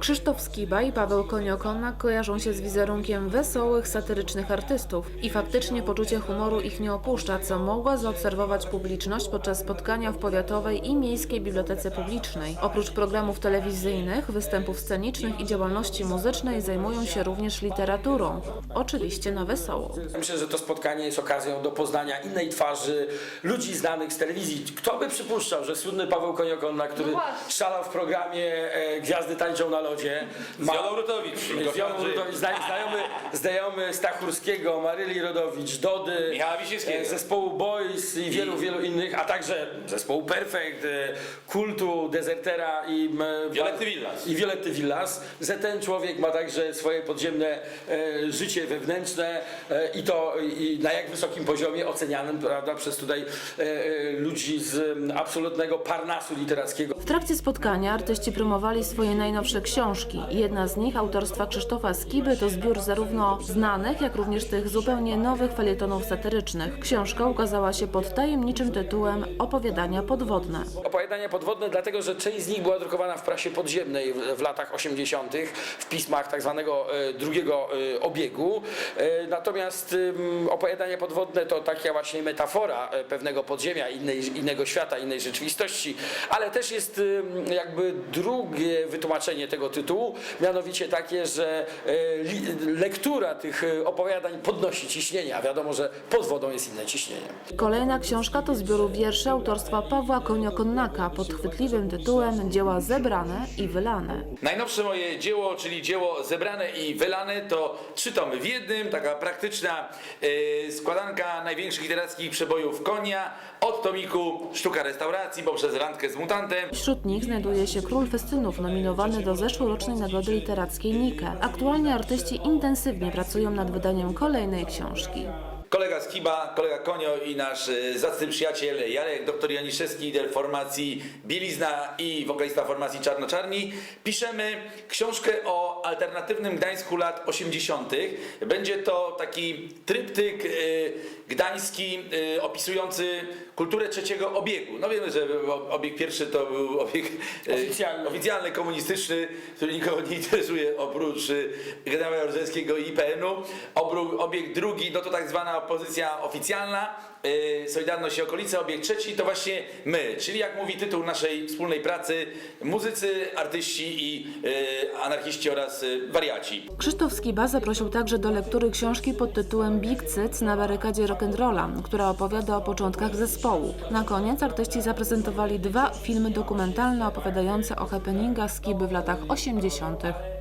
Krzysztof Skiba i Paweł Koniokona kojarzą się z wizerunkiem wesołych, satyrycznych artystów i faktycznie poczucie humoru ich nie opuszcza, co mogła zaobserwować publiczność podczas spotkania w Powiatowej i Miejskiej Bibliotece Publicznej. Oprócz programów telewizyjnych, występów scenicznych i działalności muzycznej zajmują się również literaturą. Oczywiście na wesoło. Myślę, że to spotkanie jest okazją do poznania innej twarzy, ludzi znanych z telewizji. Kto by przypuszczał, że słynny Paweł Koniokonna, który szalał w programie e, Gwiazdy tańczą na lodzie, ma... Wiolą Rutowicz. z zna- znajomy, znajomy Stachurskiego, Maryli Rodowicz, Dody, Michała e, zespołu Boys i wielu, wielu innych, a także zespołu Perfect, e, Kultu, Desertera i m, Violetty Villas. i Violetty Villas, że ten człowiek ma także swoje podziemne e, życie wewnętrzne e, i to i na jak wysokim poziomie ocenianym prawda, przez tutaj e, e, ludzi z absolutnego parnasu literackiego. W trakcie spotkania artyści promowali swoje najnowsze książki. Jedna z nich, autorstwa Krzysztofa Skiby, to zbiór zarówno znanych, jak również tych zupełnie nowych felietonów satyrycznych. Książka ukazała się pod tajemniczym tytułem Opowiadania podwodne. Opowiadania podwodne, dlatego że część z nich była drukowana w prasie podziemnej w, latach 80., w pismach tak zwanego e, drugiego e, obiegu. E, natomiast opowiadania podwodne to taka właśnie metafora pewnego podziemia, innej, innego świata, innej rzeczywistości, ale też jest jakby drugie wytłumaczenie tego tytułu, mianowicie takie, że e, lektura tych e, opowiadań podnosi ciśnienie, a wiadomo, że pod wodą jest inne ciśnienie. Kolejna książka to zbiór wierszy autorstwa Pawła Koniokonnaka pod chwytliwym tytułem Dzieła zebrane i wylane. Najnowsze moje dzieło, czyli dzieło zebrane i wylane, to trzy tomy w jednym, taka praktyczna e, składanka największych literackich przebojów konia, od tomiku Sztuka restauracji poprzez randkę z mutantem, Wśród nich znajduje się Król Festynów, nominowany do zeszłorocznej Nagrody Literackiej Nike. Aktualnie artyści intensywnie pracują nad wydaniem kolejnej książki. Kolega Skiba, kolega Konio i nasz e, zacny przyjaciel Jarek, doktor Janiszewski, lider formacji Bielizna i wokalista formacji Czarno-Czarni. Piszemy książkę o alternatywnym Gdańsku lat 80. Będzie to taki tryptyk e, gdański e, opisujący kulturę trzeciego obiegu. No wiemy, że obieg pierwszy to był obieg Oficjalny. oficjalny, komunistyczny, który nikogo nie interesuje oprócz y, generała Jaruzelskiego i IPN-u. Obieg drugi, no to tak zwana opozycja oficjalna, y, Solidarność i okolice. Obieg trzeci to właśnie my, czyli jak mówi tytuł naszej wspólnej pracy, muzycy, artyści i y, anarchiści oraz y, wariaci. Krzysztof Skiba zaprosił także do lektury książki pod tytułem Big Cyc na barykadzie rock'n'rolla, która opowiada o początkach zespołu. Na koniec artyści zaprezentowali dwa filmy dokumentalne opowiadające o happeningach Skiby w latach 80.